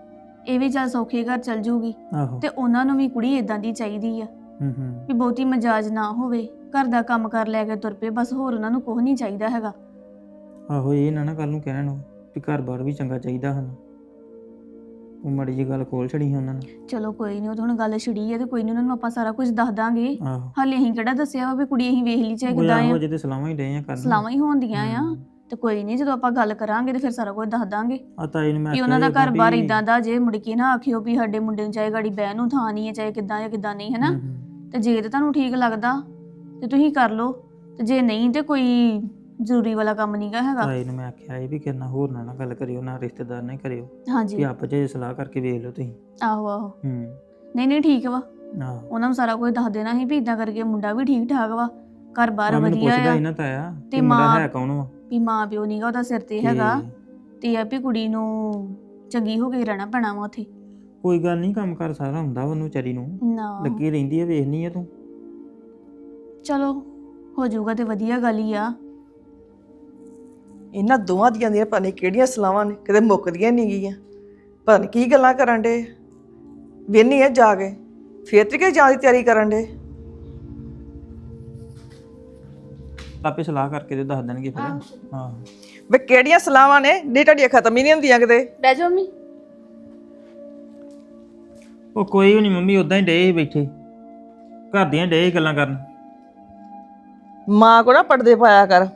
ਇਹ ਵੀ ਚੱਲ ਸੌਖੇ ਘਰ ਚੱਲ ਜੂਗੀ। ਆਹੋ। ਤੇ ਉਹਨਾਂ ਨੂੰ ਵੀ ਕੁੜੀ ਇਦਾਂ ਦੀ ਚਾਹੀਦੀ ਆ ਹੂੰ ਹੂੰ। ਵੀ ਬਹੁਤੀ ਮਜਾਜ ਨਾ ਹੋਵੇ। ਘਰ ਦਾ ਕੰਮ ਕਰ ਲੈ ਕੇ ਤੁਰ ਪਏ ਬਸ ਹੋਰ ਉਹਨਾਂ ਨੂੰ ਕੁਝ ਨਹੀਂ ਚਾਹੀਦਾ ਹੈਗਾ। ਆਹੋ ਇਹ ਨਾ ਨਾ ਕੱਲ ਨੂੰ ਕਹਿਣ ਉਹ ਵੀ ਘਰ-ਬਾਰ ਵੀ ਚੰਗਾ ਚਾਹੀਦਾ ਸਾਨੂੰ। ਉਹ ਮੜੀ ਜੀ ਗੱਲ ਖੋਲ ਛੜੀ ਸੀ ਉਹਨਾਂ ਨੇ। ਚਲੋ ਕੋਈ ਨਹੀਂ ਉਹ ਤਾਂ ਹੁਣ ਗੱਲ ਛਿੜੀ ਆ ਤੇ ਕੋਈ ਨਹੀਂ ਉਹਨਾਂ ਨੂੰ ਆਪਾਂ ਸਾਰਾ ਕੁਝ ਦੱਸ ਦਾਂਗੇ। ਆਹੋ। ਹਾਲੇ ਅਸੀਂ ਕਿਹੜਾ ਦੱਸਿਆ ਵਾ ਵੀ ਕੁੜੀ ਅਸੀਂ ਵੇਖ ਲਈ ਚਾਹੇ ਉਹ ਕਿਦਾਂ ਆਹੋ ਆ ਸਲਾਮਾਂ ਹੀ ਡਏ ਆ ਕਰਨ। ਸਲਾਵਾਂ ਹੀ ਹੋਣਦੀਆਂ ਆ। ਹੂੰ। ਤੇ ਕੋਈ ਨਹੀਂ ਜਦੋਂ ਆਪਾਂ ਗੱਲ ਕਰਾਂਗੇ ਤੇ ਫਿਰ ਸਾਰਾ ਕੁਝ ਦੱਸ ਦਾਂਗੇ। ਆ ਤਾਈ ਨੂੰ ਮੈਂ ਕਿ ਉਹਨਾਂ ਦਾ ਆਖਿਆ ਘਰ ਬਾਰ ਵੀ- ਇਦਾਂ ਦਾ ਜੇ ਮੁੜ ਕੇ ਨਾ ਆਖਿਓ ਵੀ ਸਾਡੇ ਮੁੰਡੇ ਨੂੰ ਚਾਹੇ ਗਾੜੀ ਬਹਿ ਨੂੰ ਥਾਂ ਨਹੀਂ ਹੈ ਚਾਹੇ ਕਿਦਾਂ ਜਾਂ ਕਿਦਾਂ ਨਹੀਂ ਹੈ ਨਾ ਹੂੰ, ਹੂੰ। ਤੇ ਜੇ ਤੇ ਤੁਹਾਨੂੰ ਠੀਕ ਲੱਗਦਾ ਤੇ ਤੁਸੀਂ ਕਰ ਲਓ। ਤੇ ਜੇ ਨਹੀਂ ਤੇ ਕੋਈ ਜ਼ਰੂਰੀ ਵਾਲਾ ਕੰਮ ਨਹੀਂਗਾ ਹੈਗਾ। ਤਾਈ ਨੂੰ ਮੈਂ ਆਖਿਆ ਇਹ ਵੀ ਕਿਰਨਾ ਹੋਰ ਨਾ ਨਾ ਗੱਲ ਕਰਿਓ ਨਾ ਰਿਸ਼ਤੇਦਾਰ ਨਾਲ ਹੀ ਕਰਿਓ। ਹਾਂਜੀ। ਵੀ ਆਪਸ ਵਿੱਚ ਸਲਾਹ ਕਰਕੇ ਵੇਖ ਲਓ ਤੁਸੀਂ। ਆਹੋ ਆਹੋ। ਹੂੰ। ਨਹੀਂ ਨਹੀਂ ਠੀਕ ਵਾ। ਆਹੋ ਉਹਨਾਂ ਨੂੰ ਸਾਰਾ ਕੁਝ ਦੱਸ ਦੇਣਾ ਸੀ ਵੀ ਇਦਾਂ ਕਰਕੇ ਮੁੰਡਾ ਵੀ ਠੀਕ ਠਾਕ ਵਾ ਘਰ ਬਾਰ ਮੈਨੂੰ ਵਧੀਆ ਪੁੱਛਦਾ ਆ। ਹੀ ਨਾ ਤਾਇਆ ਤੇ ਤੇ ਮੁੰਡਾ ਮਾਂ- ਹੈ ਕੌਣ ਵਾ? ਵੀ ਮਾਂ ਪਿਓ ਨਹੀਂਗਾ ਉਹਦਾ ਸਿਰ ਤੇ ਹੈਗਾ। ਤੇ ਆ ਵੀ ਕੁੜੀ ਨੂੰ ਚੰਗੀ ਹੋ ਕੇ ਰਹਿਣਾ ਪੈਣਾ ਵਾ ਉੱਥੇ। ਕੋਈ ਗੱਲ ਨਹੀਂ ਕੰਮ ਕਰ ਸਾਰਾ ਹੁੰਦਾ ਵਾ ਉਹਨੂੰ ਵਿਚਾਰੀ ਨੂੰ। ਨਾ। ਲੱਗੀ ਰਹਿੰਦੀ ਆ ਵੇਖਣੀ ਆ ਤੂੰ। ਚਲੋ ਹੋ ਜਾਊਗਾ ਤੇ ਵਧੀਆ ਗੱਲ ਹੀ ਆ। ਇਹਨਾਂ ਦੋਵਾਂ ਦੀਆਂ ਦੀਆਂ ਪਤਾ ਨਹੀਂ ਕਿਹੜੀਆਂ ਸਲਾਵਾਂ ਨੇ ਕਿਤੇ ਮੁੱਕਦੀਆਂ ਨਹੀਂ ਗਈਆਂ ਪਤਾ ਨਹੀਂ ਕੀ ਗੱਲਾਂ ਕਰਨ ਦੇ ਵੇਨੀ ਹੈ ਜਾ ਕੇ ਫੇਰ ਤੇ ਕਿ ਜਾਣ ਦੀ ਤਿਆਰੀ ਕਰਨ ਦੇ ਆਪੇ ਸਲਾਹ ਕਰਕੇ ਤੇ ਦੱਸ ਦੇਣਗੇ ਫਿਰ। ਹਾਂ। ਵੇ ਕਿਹੜੀਆਂ ਸਲਾਵਾਂ ਨੇ ਨਹੀਂ ਤੁਹਾਡੀਆਂ ਖਤਮ ਹੀ ਨਹੀਂ ਹੁੰਦੀਆਂ ਕਿਤੇ। ਬਹਿ ਜਾਓ ਮੰਮੀ। ਉਹ ਕੋਈ ਵੀ ਨਹੀਂ ਮੰਮੀ ਉਦਾਂ ਹੀ ਡੇ ਬੈਠੇ। ਘਰ ਦੀਆਂ ਡੇ ਗੱਲਾਂ ਕਰਨ। ਮਾਂ ਕੋ ਨਾ ਪੜਦੇ ਪਾਇਆ ਕਰ।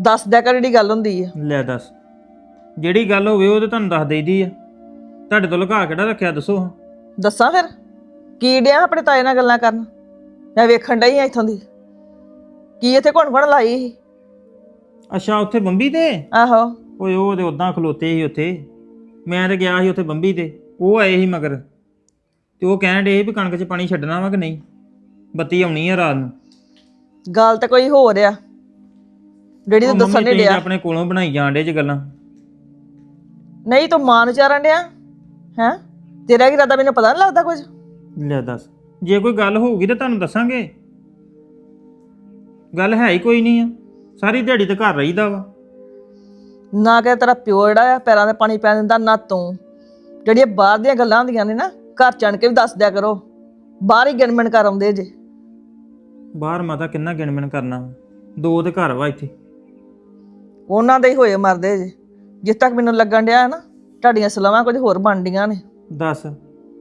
ਦੱਸ ਦਿਆ ਕਰ ਜਿਹੜੀ ਗੱਲ ਹੁੰਦੀ ਆ। ਲੈ ਦੱਸ। ਜਿਹੜੀ ਗੱਲ ਹੋਵੇ ਉਹ ਤੇ ਤੁਹਾਨੂੰ ਦੱਸ ਦੇਈਦੀ ਆ। ਤੁਹਾਡੇ ਤੋਂ ਲੁਕਾ ਕਿਹੜਾ ਰੱਖਿਆ ਦੱਸੋ। ਦੱਸਾਂ ਫਿਰ? ਕੀ ਡਿਆ ਆਪਣੇ ਤਾਏ ਨਾਲ ਗੱਲਾਂ ਕਰਨ? ਮੈਂ ਵੇਖਣ ਡਈ ਆ ਇੱਥੋਂ ਦੀ। ਕੀ ਇੱਥੇ ਘੁਣ ਘੁਣ ਲਾਈ ਸੀ? ਅੱਛਾ ਉੱਥੇ ਬੰਬੀ ਤੇ? ਆਹੋ। ਓਏ ਉਹ ਤੇ ਉਦਾਂ ਖਲੋਤੇ ਸੀ ਉੱਥੇ। ਮੈਂ ਤੇ ਗਿਆ ਸੀ ਉੱਥੇ ਬੰਬੀ ਤੇ। ਉਹ ਆਏ ਸੀ ਮਗਰ। ਤੇ ਉਹ ਕਹਿਣ ਡੇ ਵੀ ਕਣਕ 'ਚ ਪਾਣੀ ਛੱਡਣਾ ਵਾ ਕਿ ਨਹੀਂ? ਬੱਤੀ ਆਉਣੀ ਆ ਰਾਤ ਨੂੰ। ਗੱਲ ਤਾਂ ਕੋਈ ਹੋਰ ਆ। ਡੈਡੀ ਉਹ ਤਾਂ ਮੰਮੀ ਦੱਸਣ ਨਹੀਂ ਤੁਸੀਂ ਡਿਆ। ਆਪਣੇ ਕੋਲੋਂ ਬਣਾਈ ਜਾਂਦੇ ਚ ਗੱਲਾਂ। ਨਹੀਂ ਤੂੰ ਮਾਂ ਨੂੰ ਚਾਰਨ ਡਿਆ? ਹੈ? ਤੇਰਾ ਕੀ ਇਰਾਦਾ? ਮੈਨੂੰ ਪਤਾ ਨਹੀਂ ਲੱਗਦਾ ਕੁਝ। ਲੈ ਦੱਸ। ਜੇ ਕੋਈ ਗੱਲ ਹੋਊਗੀ ਤਾਂ ਤੁਹਾਨੂੰ ਦੱਸਾਂਗੇ। ਗੱਲ ਹੈ ਹੀ ਕੋਈ ਨਹੀਂ ਆ। ਸਾਰੀ ਦਿਹਾੜੀ ਤਾਂ ਘਰ ਰਹੀਦਾ ਵਾ। ਨਾ ਕਿ ਤੇਰਾ ਪਿਓ ਜਿਹੜਾ ਆ ਪੈਰਾਂ ਤੇ ਪਾਣੀ ਪੈ ਦਿੰਦਾ ਨਾ ਤੂੰ। ਜਿਹੜੀਆਂ ਬਾਹਰ ਦੀਆਂ ਗੱਲਾਂ ਹੁੰਦੀਆਂ ਨੇ ਨਾ ਘਰ ਚਣ ਕੇ ਵੀ ਦੱਸ ਦਿਆ ਕਰੋ। ਬਾਹਰ ਹੀ ਗਿਣਮਣ ਕਰ ਆਉਂਦੇ ਜੇ। ਬਾਹਰ ਮਾਤਾ ਕਿੰਨਾ ਗਿਣਮਿਣ ਕਰਨਾ। ਦੋ ਤੇ ਘਰ ਵਾ ਇੱਥੇ। ਉਹਨਾਂ ਦੇ ਹੀ ਹੋਏ ਮਰਦੇ ਜੇ। ਜਿਸ ਤੱਕ ਮੈਨੂੰ ਲੱਗਣ ਡਿਆ ਨਾ ਤੁਹਾਡੀਆਂ ਸਲਾਹਾਂ ਕੁਝ ਹੋਰ ਬਣਦੀਆਂ ਨੇ। ਦੱਸ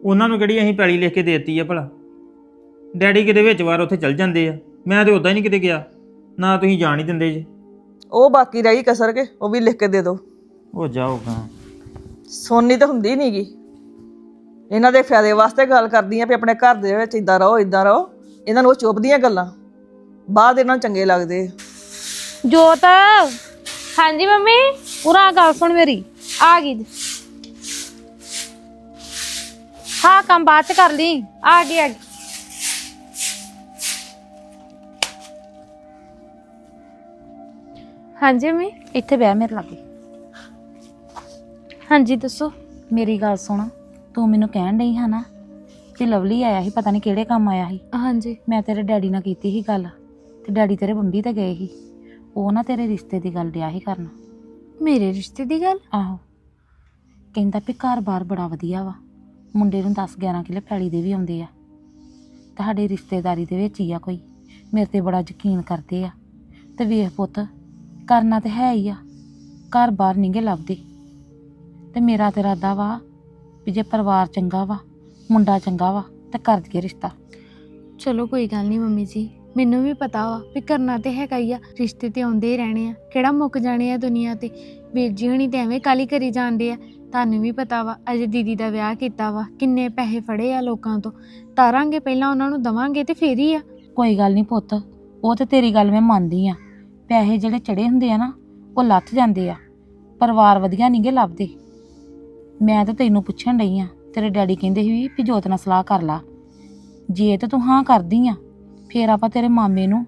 ਉਹਨਾਂ ਨੂੰ ਕਿਹੜੀ ਅਸੀਂ ਪੈਲੀ ਲਿਖ ਕੇ ਦੇਤੀ ਆ ਭਲਾ? ਡੈਡੀ ਕਿਤੇ ਵਿੱਚ ਵਾਰ ਉੱਥੇ ਚਲ ਜਾਂਦੇ ਆ ਮੈਂ ਤੇ ਉਦਾਂ ਹੀ ਨਹੀਂ ਕਿਤੇ ਗਿਆ ਨਾ ਤੁਸੀਂ ਜਾਣ ਹੀ ਦਿੰਦੇ ਜੇ। ਉਹ ਬਾਕੀ ਰਹੀ ਕਸਰ ਕੇ ਉਹ ਵੀ ਲਿਖ ਕੇ ਦੇ ਦਿਓ ਉਹ ਜਾਓਗਾ ਸੋਨੀ ਤਾਂ ਹੁੰਦੀ ਨਹੀਂਗੀ ਇਹਨਾਂ ਦੇ ਫਾਇਦੇ ਵਾਸਤੇ ਗੱਲ ਕਰਦੀਆਂ ਵੀ ਆਪਣੇ ਘਰ ਦੇ ਵਿੱਚ ਇਦਾਂ ਰਹੋ ਇਦਾਂ ਰਹੋ। ਇਹਨਾਂ ਨੂੰ ਉਹ ਚੁੱਭਦੀਆਂ ਗੱਲਾਂ। ਬਾਅਦ ਇਹਨਾਂ ਨੂੰ ਚੰਗੇ ਲੱਗਦੇ। ਜੋਤ! ਹਾਂਜੀ ਮੰਮੀ ਪੂਰਾ ਗੱਲ ਸੁਣ ਮੇਰੀ ਆ ਗਈ। ਜੀ। ਹਾਂ ਕੰਮ ਬਾਅਦ ਚ ਕਰ ਲਈ ਆ ਗਈ ਆ ਗਈ। ਹਾਂਜੀ ਮੰਮੀ ਇੱਥੇ ਬਹਿ ਮੇਰੇ ਲਾਗੇ। ਹਾਂਜੀ ਦੱਸੋ ਮੇਰੀ ਗੱਲ ਸੁਣ ਤੂੰ ਮੈਨੂੰ ਕਹਿਣ ਡਈ ਹਾਂ ਨਾ ਕਿ ਲਵਲੀ ਆਇਆ ਸੀ ਪਤਾ ਨਹੀਂ ਕਿਹੜੇ ਕੰਮ ਆਇਆ ਸੀ। ਹਾਂਜੀ। ਮੈਂ ਤੇਰੇ ਡੈਡੀ ਨਾਲ ਕੀਤੀ ਸੀ ਗੱਲ ਤੇ ਡੈਡੀ ਤੇਰੇ ਬੰਬੀ ਤੇ ਗਏ ਸੀ। ਉਹ ਨਾ ਤੇਰੇ ਰਿਸ਼ਤੇ ਦੀ ਗੱਲ ਡਿਆ ਸੀ ਕਰਨ। ਮੇਰੇ ਰਿਸ਼ਤੇ ਦੀ ਗੱਲ? ਆਹੋ। ਕਹਿੰਦਾ ਵੀ ਘਰ-ਬਾਰ ਬੜਾ ਵਧੀਆ ਵਾ। ਮੁੰਡੇ ਨੂੰ 10-11 ਕਿਲੇ ਪੈਲੀ ਦੇ ਵੀ ਆਉਂਦੇ ਆ। ਤੁਹਾਡੇ ਰਿਸ਼ਤੇਦਾਰੀ ਦੇ ਵਿੱਚ ਹੀ ਆ ਕੋਈ। ਮੇਰੇ ਤੇ ਬੜਾ ਯਕੀਨ ਕਰਦੇ ਆ। ਤੇ ਵੇਖ ਪੁੱਤ ਕਰਨਾ ਤੇ ਹੈ ਹੀ ਆ। ਘਰ-ਬਾਰ ਨਹੀਂਗੇ ਲੱਭਦੇ। ਤੇ ਮੇਰਾ ਤੇ ਇਰਾਦਾ ਵਾ ਵੀ ਜੇ ਪਰਿਵਾਰ ਚੰਗਾ ਵਾ ਮੁੰਡਾ ਚੰਗਾ ਵਾ ਤੇ ਕਰ ਦਈਏ ਰਿਸ਼ਤਾ। ਚਲੋ ਕੋਈ ਗੱਲ ਨਹੀਂ ਮੰਮੀ ਜੀ। ਮੈਨੂੰ ਵੀ ਪਤਾ ਵਾ ਵੀ ਕਰਨਾ ਤੇ ਹੈਗਾ ਹੀ ਆ, ਰਿਸ਼ਤੇ ਤੇ ਆਉਂਦੇ ਹੀ ਰਹਿਣੇ ਆ। ਕਿਹੜਾ ਮੁੱਕ ਜਾਣੇ ਆ ਦੁਨੀਆ ਤੇ? ਵੀਰ ਜੀ ਹਣੀ ਤੇ ਐਵੇਂ ਕਾਲੀ ਕਰੀ ਜਾਂਦੇ ਆ। ਤੁਹਾਨੂੰ ਵੀ ਪਤਾ ਵਾ, ਅਜੇ ਦੀਦੀ ਦਾ ਵਿਆਹ ਕੀਤਾ ਵਾ, ਕਿੰਨੇ ਪੈਸੇ ਫੜੇ ਆ ਲੋਕਾਂ ਤੋਂ। ਤਾਰਾਂਗੇ ਪਹਿਲਾਂ ਉਹਨਾਂ ਨੂੰ ਦਵਾਂਗੇ ਤੇ ਫੇਰ ਹੀ ਆ। ਕੋਈ ਗੱਲ ਨਹੀਂ ਪੁੱਤ, ਉਹ ਤੇ ਤੇਰੀ ਗੱਲ ਮੈਂ ਮੰਨਦੀ ਆ। ਪੈਸੇ ਜਿਹੜੇ ਚੜੇ ਹੁੰਦੇ ਆ ਨਾ, ਉਹ ਲੱਥ ਜਾਂਦੇ ਆ। ਪਰਿਵਾਰ ਵਧੀਆ ਨਹੀਂਗੇ ਲੱਭਦੇ। ਮੈਂ ਤਾਂ ਤੈਨੂੰ ਪੁੱਛਣ ਡਈ ਆ, ਤੇਰੇ ਡੈਡੀ ਕਹਿੰਦੇ ਸੀ ਵੀ ਜੋਤ ਨਾਲ ਸਲਾਹ ਕਰ ਲਾ। ਜੇ ਤੇ ਤੂੰ ਹਾਂ ਕਰਦੀ ਆ ਫੇਰ ਆਪਾਂ ਤੇਰੇ ਮਾਮੇ ਨੂੰ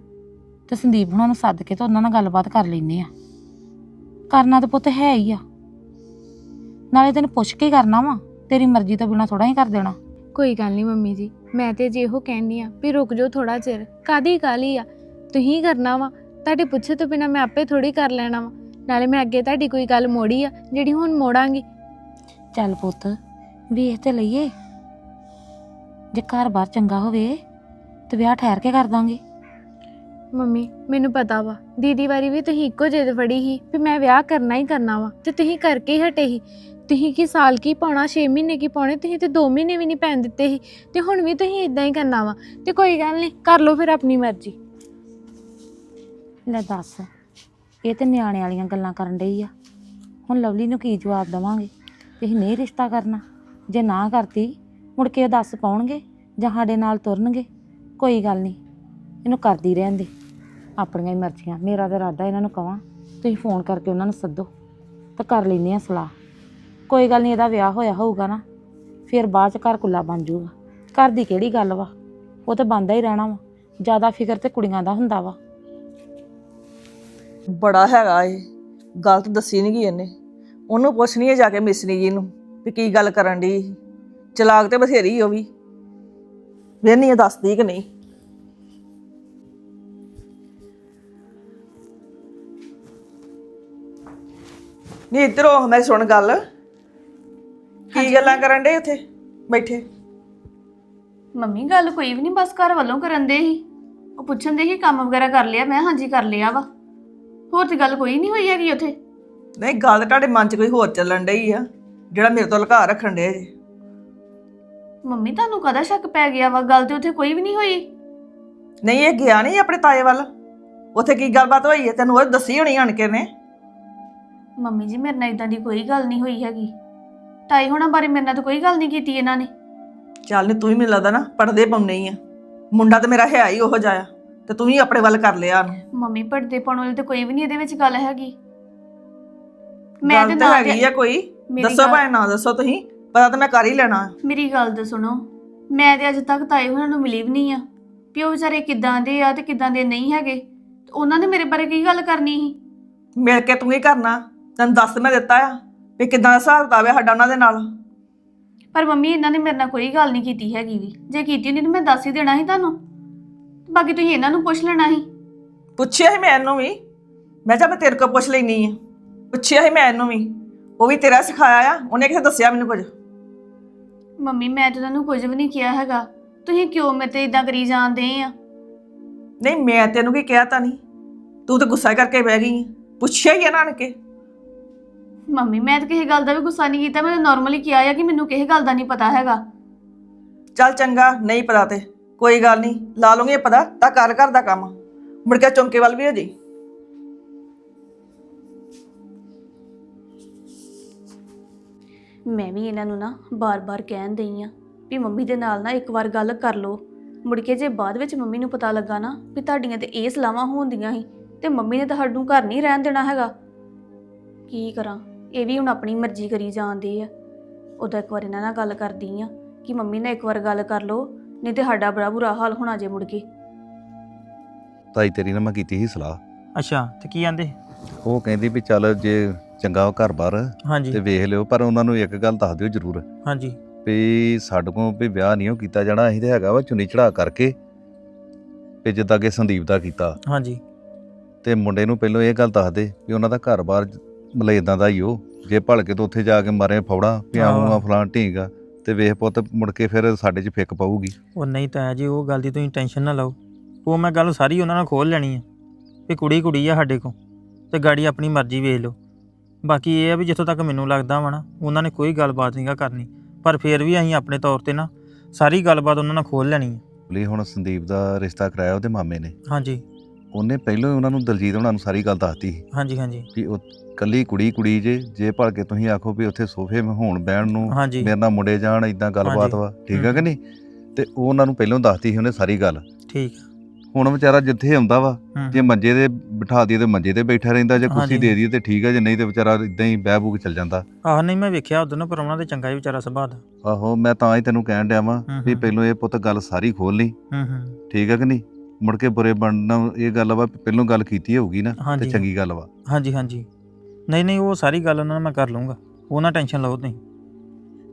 ਤੇ ਸੰਦੀਪ ਹੁਣਾਂ ਨੂੰ ਸੱਦ ਕੇ ਤੇ ਉਹਨਾਂ ਨਾਲ ਗੱਲਬਾਤ ਕਰ ਲੈਨੇ ਆ। ਕਰਨਾ ਤਾਂ ਪੁੱਤ ਹੈ ਹੀ ਆ। ਨਾਲੇ ਤੈਨੂੰ ਪੁੱਛ ਕੇ ਹੀ ਕਰਨਾ ਵਾ ਤੇਰੀ ਮਰਜ਼ੀ ਤੋਂ ਬਿਨਾ ਥੋੜਾ ਹੀ ਕਰ ਦੇਣਾ। ਕੋਈ ਗੱਲ ਨਹੀਂ ਮੰਮੀ ਜੀ ਮੈਂ ਤੇ ਜੇ ਇਹੋ ਕਹਿੰਦੀ ਆ ਵੀ ਰੁਕ ਜਾਓ ਥੋੜਾ ਚਿਰ ਕਾਦੀ ਕਾਲੀ ਆ? ਤੁਸੀਂ ਕਰਨਾ ਵਾ ਤੁਹਾਡੇ ਪੁੱਛੇ ਤੋਂ ਬਿਨਾ ਮੈਂ ਆਪੇ ਥੋੜੀ ਕਰ ਲੈਣਾ ਵਾ। ਨਾਲੇ ਮੈਂ ਅੱਗੇ ਤੁਹਾਡੀ ਕੋਈ ਗੱਲ ਮੋੜੀ ਆ ਜਿਹੜੀ ਹੁਣ ਮੋੜਾਂਗੀ। ਚੱਲ ਪੁੱਤ ਵੇਖ ਤੇ ਲਈਏ। ਜੇ ਘਰ-ਬਾਰ ਚੰਗਾ ਹੋਵੇ ਤੇ ਵਿਆਹ ਠਹਿਰ ਕੇ ਕਰ ਦਾਂਗੇ। ਮੰਮੀ ਮੈਨੂੰ ਪਤਾ ਵਾ ਦੀਦੀ ਵਾਰੀ ਵੀ ਤੁਸੀਂ ਇੱਕੋ ਜਿੱਦ ਫੜੀ ਸੀ ਵੀ ਮੈਂ ਵਿਆਹ ਕਰਨਾ ਹੀ ਕਰਨਾ ਵਾ ਤੇ ਤੁਸੀਂ ਕਰਕੇ ਹੀ ਹਟੇ ਸੀ। ਤੁਸੀਂ ਕੀ ਸਾਲ ਕੀ ਪਾਉਣਾ 6 ਮਹੀਨੇ ਕੀ ਪਾਉਣੇ ਤੁਸੀਂ ਤੇ 2 ਮਹੀਨੇ ਵੀ ਨਹੀਂ ਪੈਣ ਦਿੱਤੇ ਸੀ ਤੇ ਹੁਣ ਵੀ ਤੁਸੀਂ ਇਦਾਂ ਹੀ ਕਰਨਾ ਵਾ ਤੇ ਕੋਈ ਗੱਲ ਨਹੀਂ ਕਰ ਲਓ ਫਿਰ ਆਪਣੀ ਮਰਜ਼ੀ। ਲੈ ਦੱਸ ਇਹ ਤੇ ਨਿਆਣੇ ਵਾਲੀਆਂ ਗੱਲਾਂ ਕਰਨ ਡਈ ਆ। ਹੁਣ ਲਵਲੀ ਨੂੰ ਕੀ ਜਵਾਬ ਦਵਾਂਗੇ? ਤੇ ਅਸੀਂ ਨਹੀਂ ਰਿਸ਼ਤਾ ਕਰਨਾ। ਜੇ ਨਾ ਕਰਤੀ ਮੁੜ ਕੇ ਦੱਸ ਪਾਉਣਗੇ ਜਾਂ ਸਾਡੇ ਨਾਲ ਤੁਰਨਗੇ? ਕੋਈ ਗੱਲ ਨਹੀਂ, ਇਹਨੂੰ ਕਰਦੀ ਰਹਿਣ ਦੇ। ਆਪਣੀਆਂ ਹੀ ਮਰਜ਼ੀਆਂ, ਮੇਰਾ ਤਾਂ ਇਰਾਦਾ ਇਹਨਾਂ ਨੂੰ ਕਵਾਂ। ਤੁਸੀਂ ਫੋਨ ਕਰਕੇ ਉਹਨਾਂ ਨੂੰ ਸੱਦੋ ਤਾਂ ਕਰ ਲੈਂਦੇ ਆ ਸਲਾਹ। ਕੋਈ ਗੱਲ ਨਹੀਂ, ਇਹਦਾ ਵਿਆਹ ਹੋਇਆ ਹੋਊਗਾ ਨਾ, ਫਿਰ ਬਾਅਦ ਚ ਘਰ ਕੁੱਲਾ ਬਣ ਜਾਊਗਾ। ਘਰ ਦੀ ਕਿਹੜੀ ਗੱਲ ਵਾ? ਉਹ ਤਾਂ ਬੰਦਾ ਹੀ ਰਹਿਣਾ ਵਾ, ਜ਼ਿਆਦਾ ਫਿਕਰ ਤੇ ਕੁੜੀਆਂ ਦਾ ਹੁੰਦਾ ਵਾ। ਬੜਾ ਹੈਗਾ ਏ ਗਲਤ ਦੱਸੀ ਨਹੀਂ ਗਈ ਇਹਨੇ। ਉਹਨੂੰ ਪੁੱਛਣੀ ਹੈ ਜਾ ਕੇ ਮਿਸਨੀ ਜੀ ਨੂੰ ਵੀ ਕੀ ਗੱਲ ਕਰਨ ਦੀ ਚਲਾਕ ਤੇ ਬਥੇਰੀ ਉਹ ਵੀ। ਵੇਨੀ ਇਹ ਦੱਸਦੀ ਕਿ ਨਹੀਂ? ਨਹੀਂ ਇਧਰੋਂ ਮੈਂ ਸੁਣ ਗੱਲ। ਕੀ ਗੱਲਾਂ ਕਰਨ ਦੇ ਉੱਥੇ? ਬੈਠੇ। ਮੰਮੀ ਗੱਲ ਕੋਈ ਵੀ ਨਹੀਂ ਬਸ ਘਰ ਵੱਲੋਂ ਕਰਨ ਦੇ ਹੀ ਉਹ ਪੁੱਛਣ ਦੇ ਹੀ ਕੰਮ ਵਗੈਰਾ ਕਰ ਲਿਆ ਮੈਂ ਹਾਂਜੀ ਕਰ ਲਿਆ ਵਾ। ਹੋਰ ਤੇ ਗੱਲ ਕੋਈ ਨਹੀਂ ਹੋਈ ਹੈਗੀ ਉੱਥੇ। ਨਹੀਂ ਗੱਲ ਤਾਂ ਤੁਹਾਡੇ ਮਨ 'ਚ ਕੋਈ ਹੋਰ ਚੱਲਣ ਡਈ ਆ ਜਿਹੜਾ ਮੇਰੇ ਤੋਂ ਲੁਕਾ ਰੱਖਣ ਦੇ ਜੀ। ਮੰਮੀ ਤੁਹਾਨੂੰ ਕਦਾ ਸ਼ੱਕ ਪੈ ਗਿਆ ਵਾ? ਗੱਲ ਤੇ ਉੱਥੇ ਕੋਈ ਵੀ ਨਹੀਂ ਹੋਈ। ਨਹੀਂ ਇਹ ਗਿਆ ਨਹੀਂ ਆਪਣੇ ਤਾਏ ਵੱਲ। ਉੱਥੇ ਕੀ ਗੱਲਬਾਤ ਹੋਈ ਹੈ? ਤੈਨੂੰ ਉਹ ਦੱਸੀ ਹੋਣੀ ਆਣ ਕੇ ਨੇ। ਮੰਮੀ ਜੀ ਮੇਰੇ ਨਾਲ ਇਦਾਂ ਦੀ ਕੋਈ ਗੱਲ ਨਹੀਂ ਹੋਈ ਹੈਗੀ। ਤਾਈ ਹੋਣਾ ਬਾਰੇ ਮੇਰੇ ਨਾਲ ਤਾਂ ਕੋਈ ਗੱਲ ਨਹੀਂ ਕੀਤੀ ਇਹਨਾਂ ਨੇ। ਚੱਲ ਨੀ ਤੂੰ ਹੀ ਮੈਨੂੰ ਲੱਗਦਾ ਨਾ ਪੜਦੇ ਪਾਉਣੇ ਹੀ ਆ। ਮੁੰਡਾ ਤੇ ਮੇਰਾ ਹੈ ਹੀ ਉਹੋ ਜਿਹਾ ਤੇ ਤੂੰ ਹੀ ਆਪਣੇ ਵੱਲ ਕਰ ਲਿਆ ਉਹਨੂੰ। ਮੰਮੀ ਪਰਦੇ ਪਾਉਣ ਵਾਲੀ ਤਾਂ ਕੋਈ ਵੀ ਨਹੀਂ ਇਹਦੇ ਵਿੱਚ ਗੱਲ ਹੈਗੀ। ਮੈਂ ਗੱਲ ਤੇ ਹੈਗੀ ਆ ਕੋਈ। ਮੇਰੀ ਦੱਸੋ ਗੱਲ- ਭਾਵੇਂ ਨਾ ਦੱਸੋ ਤੁਸੀਂ। ਪਤਾ ਤਾਂ ਮੈਂ ਕਰ ਹੀ ਲੈਣਾ। ਮੇਰੀ ਗੱਲ ਤਾਂ ਸੁਣੋ ਮੈਂ ਤੇ ਅੱਜ ਤੱਕ ਤਾਏ ਹੋਣਾ ਨੂੰ ਮਿਲੀ ਵੀ ਨਹੀਂ ਆ। ਵੀ ਉਹ ਵਿਚਾਰੇ ਕਿੱਦਾਂ ਦੇ ਆ ਤੇ ਕਿੱਦਾਂ ਦੇ ਨਹੀਂ ਹੈਗੇ। ਤੇ ਉਹਨਾਂ ਨੇ ਮੇਰੇ ਬਾਰੇ ਕੀ ਗੱਲ ਕਰਨੀ ਸੀ? ਮਿਲ ਕੇ ਤੂੰ ਹੀ ਕਰਨਾ ਤੈਨੂੰ ਦੱਸ ਮੈਂ ਦਿੱਤਾ ਆ ਵੀ ਕਿਦਾਂ ਦਾ ਹਿਸਾਬ ਕਿਤਾਬ ਹੈ ਸਾਡਾ ਉਹਨਾਂ ਦੇ ਨਾਲ। ਪਰ ਮੰਮੀ ਇਹਨਾਂ ਨੇ ਮੇਰੇ ਨਾਲ ਕੋਈ ਗੱਲ ਨਹੀਂ ਕੀਤੀ ਹੈਗੀ ਵੀ। ਜੇ ਕੀਤੀ ਹੁੰਦੀ ਤਾਂ ਮੈਂ ਦੱਸ ਹੀ ਦੇਣਾ ਸੀ ਤੁਹਾਨੂੰ। ਬਾਕੀ ਤੁਸੀਂ ਇਹਨਾਂ ਨੂੰ ਪੁੱਛ ਲੈਣਾ ਸੀ। ਪੁੱਛਿਆ ਸੀ ਮੈਂ ਇਹਨੂੰ ਵੀ। ਮੈਂ ਕਿਹਾ ਮੈਂ ਤੇਰੇ ਕੋਲ ਪੁੱਛ ਲੈਣੀ ਆ। ਪੁੱਛਿਆ ਸੀ ਮੈਂ ਇਹਨੂੰ ਵੀ। ਉਹ ਵੀ ਤੇਰਾ ਸਿਖਾਇਆ ਆ। ਉਹਨੇ ਕਿਥੇ ਦੱਸਿਆ ਮੈਨੂੰ ਕੁਝ। ਮੰਮੀ ਮੈਂ ਤਾਂ ਤੁਹਾਨੂੰ ਕੁਝ ਵੀ ਨਹੀਂ ਕਿਹਾ ਹੈਗਾ। ਤੁਸੀਂ ਕਿਉਂ ਮੇਰੇ ਤੇ ਇਦਾਂ ਕਰੀ ਜਾਂਦੇ ਆ? ਨਹੀਂ ਮੈਂ ਤੈਨੂੰ ਕੀ ਕਿਹਾ ਤਾਂ ਨਹੀਂ। ਤੂੰ ਤਾਂ ਗੁੱਸਾ ਕਰਕੇ ਬਹਿ ਗਈ। ਪੁੱਛਿਆ ਹੀ ਇਹਨਾਂ ਨੇ ਕਿ। ਮੰਮੀ ਮੈਂ ਤਾਂ ਕਿਸੇ ਗੱਲ ਦਾ ਵੀ ਗੁੱਸਾ ਨਹੀਂ ਕੀਤਾ। ਮੈਂ ਨਾਰਮਲੀ ਕਿਹਾ ਆ ਕਿ ਮੈਨੂੰ ਕਿਸੇ ਗੱਲ ਦਾ ਨਹੀਂ ਪਤਾ ਹੈਗਾ। ਚੱਲ ਚੰਗਾ ਨਹੀਂ ਪਤਾ ਤੇ। ਕੋਈ ਗੱਲ ਨਹੀਂ। ਲਾ ਲੂੰਗੀ ਇਹ ਪਤਾ। ਤਾਂ ਕਰ ਘਰ ਦਾ ਕੰਮ। ਮੁੜ ਕੇ ਚੌਂਕੇ ਵੱਲ ਵੀ ਹੋ ਜੀ ਮੈਂ ਵੀ ਇਹਨਾਂ ਨੂੰ ਨਾ ਬਾਰ-ਬਾਰ ਕਹਿਣ ਦਈ ਆ ਵੀ ਮੰਮੀ ਦੇ ਨਾਲ ਨਾ ਇੱਕ ਵਾਰ ਗੱਲ ਕਰ ਲਓ। ਮੁੜ ਕੇ ਜੇ ਬਾਅਦ ਵਿੱਚ ਮੰਮੀ ਨੂੰ ਪਤਾ ਲੱਗਾ ਨਾ ਵੀ ਤੁਹਾਡੀਆਂ ਤੇ ਇਹ ਸਲਾਹਾਂ ਹੁੰਦੀਆਂ ਸੀ ਤੇ ਮੰਮੀ ਨੇ ਤੁਹਾਨੂੰ ਘਰ ਨਹੀਂ ਰਹਿਣ ਦੇਣਾ ਹੈਗਾ। ਕੀ ਕਰਾਂ? ਇਹ ਵੀ ਹੁਣ ਆਪਣੀ ਮਰਜ਼ੀ ਕਰੀ ਜਾਂਦੇ ਆ। ਉਦੋਂ ਇੱਕ ਵਾਰ ਇਹਨਾਂ ਨਾਲ ਗੱਲ ਕਰਦੀ ਆ ਕਿ ਮੰਮੀ ਨਾਲ ਇੱਕ ਵਾਰ ਗੱਲ ਕਰ ਲਓ ਨਹੀਂ ਤੇ ਸਾਡਾ ਬੜਾ ਬੁਰਾ ਹਾਲ ਹੋਣਾ ਜੇ ਮੁੜ ਕੇ। ਤਾਈ ਤੇਰੀ ਨਾਲ ਮੈਂ ਕੀਤੀ ਸੀ ਸਲਾਹ। ਅੱਛਾ ਤੇ ਕੀ ਆਂਦੇ? ਉਹ ਕਹਿੰਦੀ ਵੀ ਚੱਲ ਜੇ ਚੰਗਾ ਵਾ ਘਰ-ਬਾਰ ਹਾਂਜੀ। ਤੇ ਵੇਖ ਲਿਓ ਪਰ ਉਹਨਾਂ ਨੂੰ ਇੱਕ ਗੱਲ ਦੱਸ ਦਿਓ ਜ਼ਰੂਰ। ਹਾਂਜੀ। ਵੀ ਸਾਡੇ ਕੋਲ ਵੀ ਵਿਆਹ ਨਹੀਂ ਉਹ ਕੀਤਾ ਜਾਣਾ ਅਸੀਂ ਤੇ ਹੈਗਾ ਵਾ ਚੁੰਨੀ ਚੜਾ ਕਰਕੇ ਵੀ ਜਿੱਦਾਂ ਕਿ ਸੰਦੀਪ ਦਾ ਕੀਤਾ। ਹਾਂਜੀ। ਤੇ ਮੁੰਡੇ ਨੂੰ ਪਹਿਲਾਂ ਇਹ ਗੱਲ ਦੱਸ ਦੇ ਵੀ ਉਹਨਾਂ ਦਾ ਘਰ-ਬਾਰ ਮਤਲਬ ਇਦਾਂ ਦਾ ਹੀ ਉਹ ਜੇ ਭਲ ਕੇ ਤੋਂ ਉੱਥੇ ਜਾ ਕੇ ਮਾਰੇ ਫੌੜਾ ਵੀ ਆਊਂ ਆ ਆਹੋ। ਫਲਾਣ ਢੀਂਗਾ ਤੇ ਵੇਖ ਪੁੱਤ ਮੁੜ ਕੇ ਫਿਰ ਸਾਡੇ 'ਚ ਫਿੱਕ ਪਊਗੀ। ਉਹ ਨਹੀਂ ਤਾਂ ਜੀ ਉਹ ਗੱਲ ਦੀ ਤੁਸੀਂ ਟੈਨਸ਼ਨ ਨਾ ਲਓ। ਉਹ ਮੈਂ ਗੱਲ ਸਾਰੀ ਉਹਨਾਂ ਨਾਲ ਖੋਲ ਲੈਣੀ ਆ ਵੀ ਕੁੜੀ ਕੁੜੀ ਆ ਸਾਡੇ ਕੋ ਤੇ ਗਾੜੀ ਆਪਣੀ ਮਰਜ਼ੀ ਵੇਖ ਲਓ। ਬਾਕੀ ਇਹ ਆ ਵੀ ਜਿੱਥੋਂ ਤੱਕ ਮੈਨੂੰ ਲੱਗਦਾ ਵਾ ਨਾ ਉਹਨਾਂ ਨੇ ਕੋਈ ਗੱਲਬਾਤ ਨਹੀਂਗਾ ਕਰਨੀ। ਪਰ ਫਿਰ ਵੀ ਅਸੀਂ ਆਪਣੇ ਤੌਰ ਤੇ ਨਾ ਸਾਰੀ ਗੱਲਬਾਤ ਉਹਨਾਂ ਨਾਲ ਖੋਲ ਲੈਣੀ ਆ। ਲਈ ਹੁਣ ਸੰਦੀਪ ਦਾ ਰਿਸ਼ਤਾ ਕਰਾਇਆ ਉਹਦੇ ਮਾਮੇ ਨੇ। ਹਾਂਜੀ। ਉਹਨੇ ਪਹਿਲਾਂ ਹੀ ਉਹਨਾਂ ਨੂੰ ਦਲਜੀਤ ਉਹਨਾਂ ਨੂੰ ਸਾਰੀ ਗੱਲ ਦੱਸਤੀ ਸੀ। ਹਾਂਜੀ ਹਾਂਜੀ। ਵੀ ਉਹ ਕੱਲੀ ਕੁੜੀ ਕੁੜੀ ਜੇ ਜੇ ਭਲ ਕੇ ਤੁਸੀਂ ਆਖੋ ਵੀ ਉੱਥੇ ਸੋਫੇ 'ਤੇ ਹੋਣ ਬਹਿਣ ਨੂੰ ਹਾਂਜੀ। ਮੇਰੇ ਨਾਲ ਮੁੰਡੇ ਜਾਣ ਇਦਾਂ ਗੱਲਬਾਤ ਹਾਂਜੀ। ਵਾ। ਠੀਕ ਆ। ਕਿ ਨਹੀਂ? ਤੇ ਉਹ ਉਹਨਾਂ ਨੂੰ ਪਹਿਲਾਂ ਦੱਸਤੀ ਸੀ ਉਹਨੇ ਸਾਰੀ ਗੱਲ। ਠੀਕ। ਆ। ਹੁਣ ਵਿਚਾਰਾ ਜਿੱਥੇ ਆਉਂਦਾ ਵਾ ਹੂੰ ਜੇ ਮੰਜੇ ਤੇ ਬਿਠਾ ਦਈਏ ਤੇ ਮੰਜੇ ਤੇ ਬੈਠਾ ਰਹਿੰਦਾ ਜੇ ਕੁਰਸੀ। ਦੇ ਦਈਏ ਤੇ ਠੀਕ ਆ ਜੇ ਨਹੀਂ ਤੇ ਵਿਚਾਰਾ ਇਦਾਂ ਹੀ ਬਹਿ ਬੂ ਕੇ ਚੱਲ ਜਾਂਦਾ। ਆਹ ਨਹੀਂ ਮੈਂ ਵੇਖਿਆ ਉਦੋਂ ਨਾ ਪਰਮਣਾ ਤੇ ਚੰਗਾ ਹੀ ਵਿਚਾਰਾ ਸੁਭਾਅ ਦਾ। ਆਹੋ ਮੈਂ ਤਾਂ ਹੀ ਤੈਨੂੰ ਕਹਿਣ ਡਿਆ ਵਾਂ ਵੀ। ਪਹਿਲਾਂ ਇਹ ਪੁੱਤ ਗੱਲ ਸਾਰੀ ਖੋਲ ਲਈ। ਹੂੰ ਹੂੰ। ਠੀਕ ਆ ਕਿ ਨਹੀਂ? ਮੁੜ ਕੇ ਬੁਰੇ ਬਣਨਾ ਇਹ ਗੱਲ ਵਾ ਪਹਿਲਾਂ ਗੱਲ ਕੀਤੀ ਹੋਊਗੀ ਨਾ ਤੇ। ਚੰਗੀ ਗੱਲ ਵਾ। ਹਾਂਜੀ ਹਾਂਜੀ। ਨਹੀਂ ਨਹੀਂ ਉਹ ਸਾਰੀ ਗੱਲ ਉਹਨਾਂ ਨਾਲ ਮੈਂ ਕਰ ਲੂੰਗਾ ਉਹ ਨਾ ਟੈਨਸ਼ਨ ਲਓ ਤੁਸੀਂ।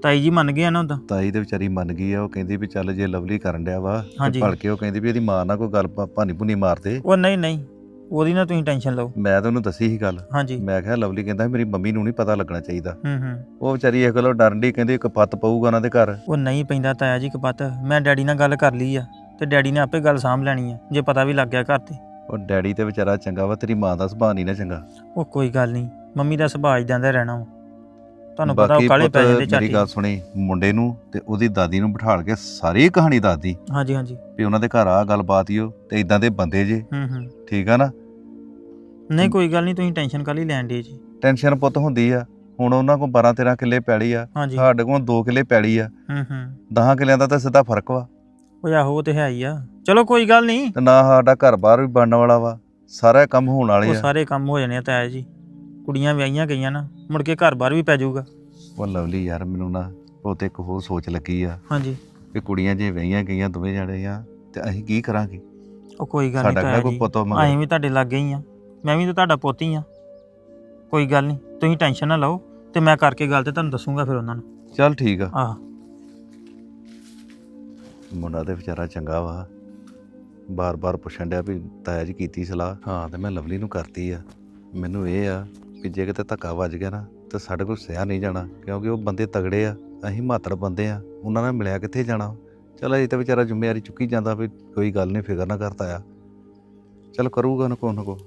ਤਾਈ ਜੀ ਮੰਨ ਗਏ ਆ ਨਾ ਉਦਾਂ? ਤਾਈ ਤੇ ਵਿਚਾਰੀ ਮੰਨ ਗਈ ਆ ਉਹ ਕਹਿੰਦੀ ਵੀ ਚੱਲ ਜੇ ਲਵਲੀ ਕਰਨ ਡਿਆ ਵਾ ਹਾਂਜੀ। ਭੜ ਕੇ ਉਹ ਕਹਿੰਦੀ ਵੀ ਇਹਦੀ ਮਾਂ ਨਾਲ ਕੋਈ ਗੱਲ ਭਾਨੀ ਭੁਨੀ ਮਾਰਦੇ। ਉਹ ਨਹੀਂ ਨਹੀਂ ਉਹਦੀ ਨਾ ਤੁਸੀਂ ਟੈਨਸ਼ਨ ਲਓ। ਮੈਂ ਤਾਂ ਉਹਨੂੰ ਦੱਸੀ ਸੀ ਗੱਲ। ਹਾਂਜੀ। ਮੈਂ ਕਿਹਾ ਲਵਲੀ ਕਹਿੰਦਾ ਮੇਰੀ ਮੰਮੀ ਨੂੰ ਨਹੀਂ ਪਤਾ ਲੱਗਣਾ ਚਾਹੀਦਾ। ਹੂੰ ਹੂੰ। ਉਹ ਵਿਚਾਰੀ ਇਹ ਗੱਲੋਂ ਡਰਨ ਡਈ ਕਹਿੰਦੀ ਇੱਕ ਪੱਤ ਪਊਗਾ ਉਹਨਾਂ ਦੇ ਘਰ। ਉਹ ਨਹੀਂ ਪੈਂਦਾ ਤਾਇਆ ਜੀ ਕਪੱਤ ਮੈਂ ਡੈਡੀ ਨਾਲ ਗੱਲ ਕਰ ਲਈ ਆ ਤੇ ਡੈਡੀ ਨੇ ਆਪੇ ਗੱਲ ਸਾਂਭ ਲੈਣੀ ਆ ਜੇ ਪਤਾ ਵੀ ਲੱਗ ਗਿਆ ਘਰ ਤੇ। ਉਹ ਡੈਡੀ ਤੇ ਵਿਚਾਰਾ ਚੰਗਾ ਵਾ ਤੇਰੀ ਮਾਂ ਦਾ ਸੁਭਾਅ ਨਹੀਂ ਨਾ ਚੰਗਾ। ਉਹ ਕੋਈ ਗੱਲ ਨਹੀਂ ਮੰਮੀ ਦਾ ਸੁਭਾਅ ਇਦਾਂ ਦਾ ਰਹਿਣਾ ਵਾ। ਤੁਹਾਨੂੰ ਪਤਾ ਉਹ ਬਾਕੀ ਕਾਲੇ ਪੁੱਤ ਪੈ ਜਾਂਦੇ ਮੇਰੀ ਝਾਟੀ ਗੱਲ ਸੁਣੀ ਮੁੰਡੇ ਨੂੰ ਤੇ ਉਹਦੀ ਦਾਦੀ ਨੂੰ ਬਿਠਾਲ ਕੇ ਸਾਰੀ ਕਹਾਣੀ ਦੱਸਦੀ। ਹਾਂਜੀ ਹਾਂਜੀ। ਵੀ ਉਹਨਾਂ ਦੇ ਘਰ ਆ ਗੱਲਬਾਤ ਈ ਓ ਤੇ ਇਦਾਂ ਦੇ ਬੰਦੇ ਜੇ। ਹੂੰ ਹੂੰ। ਠੀਕ ਆ ਨਾ? ਨਹੀਂ ਕੋਈ ਗੱਲ ਨਹੀਂ ਤੁਸੀਂ ਟੈਨਸ਼ਨ ਕਾਲੀ ਲੈਣ ਦੀ ਜੀ। ਟੈਨਸ਼ਨ ਪੁੱਤ ਹੁੰਦੀ ਆ। ਹੁਣ ਉਹਨਾਂ ਕੋਲ 12 13 ਕਿੱਲੇ ਪੈਲੀ ਆ। ਹਾਂਜੀ। ਸਾਡੇ ਕੋਲ 2 ਕਿੱਲੇ ਪੈਲੀ ਆ। ਹੂੰ ਹੂੰ। 10 ਕਿੱਲਿਆਂ ਦਾ ਤਾਂ ਸਿੱਧਾ ਫ਼ਰਕ ਵਾ। ਉਹ ਆਹੋ ਉਹ ਤੇ ਹੈ ਹੀ ਆ। ਚਲੋ ਕੋਈ ਗੱਲ ਨਹੀਂ। ਤੇ ਨਾ ਸਾਡਾ ਘਰ ਬਾਹਰ ਵੀ ਬਣਨ ਵਾਲਾ ਵਾ। ਸਾਰਾ ਕੰਮ ਹੋਣ ਵਾਲੇ ਉਹ ਆ। ਸਾਰੇ ਕੰਮ ਹੋ ਜਾਣੇ ਆ ਤਾਇਆ ਜੀ। ਕੁੜੀਆਂ ਵਿਆਹੀਆਂ ਗਈਆਂ ਨਾ ਮੁੜ ਕੇ ਘਰ ਬਾਹਰ ਵੀ ਪੈ ਜਾਊਗਾ। ਉਹ ਲਵਲੀ ਯਾਰ ਮੈਨੂੰ ਨਾ ਬਹੁਤ ਇੱਕ ਹੋਰ ਸੋਚ ਲੱਗੀ ਆ ਹਾਂਜੀ। ਵੀ ਕੁੜੀਆਂ ਜੇ ਵਹੀਆਂ ਗਈਆਂ ਦੋਵੇਂ ਜਾਣੇ ਆ ਤੇ ਅਸੀਂ ਕੀ ਕਰਾਂਗੇ? ਉਹ ਕੋਈ ਗੱਲ ਸਾਡਾ ਨਹੀਂ ਕਿਹੜਾ ਤਾਇਆ ਕੋਈ ਪੁੱਤ ਅਸੀਂ ਮਗਰ? ਵੀ ਤੁਹਾਡੇ ਲਾਗੇ ਹੀ ਆ। ਮੈਂ ਵੀ ਤਾਂ ਤੁਹਾਡਾ ਪੁੱਤ ਹੀ ਆ। ਕੋਈ ਗੱਲ ਨਹੀਂ ਤੁਸੀਂ ਟੈਨਸ਼ਨ ਨਾ ਲਓ ਤੇ ਮੈਂ ਕਰਕੇ ਗੱਲ ਤੇ ਤੁਹਾਨੂੰ ਦੱਸੂਗਾ ਫਿਰ ਉਹਨਾਂ ਨੂੰ। ਚੱਲ ਠੀਕ ਆ। ਆਹ। ਮੁੰਡਾ ਤੇ ਵਿਚਾਰਾ ਚੰਗਾ ਵਾ। ਬਾਰ-ਬਾਰ ਪੁੱਛਣ ਡਿਆ ਵੀ ਤਾਇਆ ਜੀ ਕੀਤੀ ਸਲਾਹ? ਹਾਂ ਤੇ ਮੈਂ ਲਵਲੀ ਨੂੰ ਕਰਤੀ ਆ। ਮੈਨੂੰ ਇਹ ਆ ਵੀ ਜੇ ਕਿਤੇ ਧੱਕਾ ਵੱਜ ਗਿਆ ਨਾ, ਤੇ ਸਾਡੇ ਕੋਲ ਸਿਆ ਨਹੀਂ ਜਾਣਾ, ਕਿਉਂਕਿ ਉਹ ਬੰਦੇ ਤਗੜੇ ਆ, ਅਸੀਂ ਮਾਤੜ ਬੰਦੇ ਆ, ਉਹਨਾਂ ਨਾਲ ਮਿਲਿਆ ਕਿੱਥੇ ਜਾਣਾ? ਚਲ ਇਹ ਤਾਂ ਵਿਚਾਰਾ ਜ਼ਿੰਮੇਵਾਰੀ ਚੁੱਕੀ ਜਾਂਦਾ ਵੀ ਕੋਈ ਗੱਲ ਨਹੀਂ ਫਿਕਰ ਨਾ ਕਰਤਾ ਆ। ਚਲ ਕਰੂਗਾ ਨਾ ਕੋ ਨਾ ਕੋ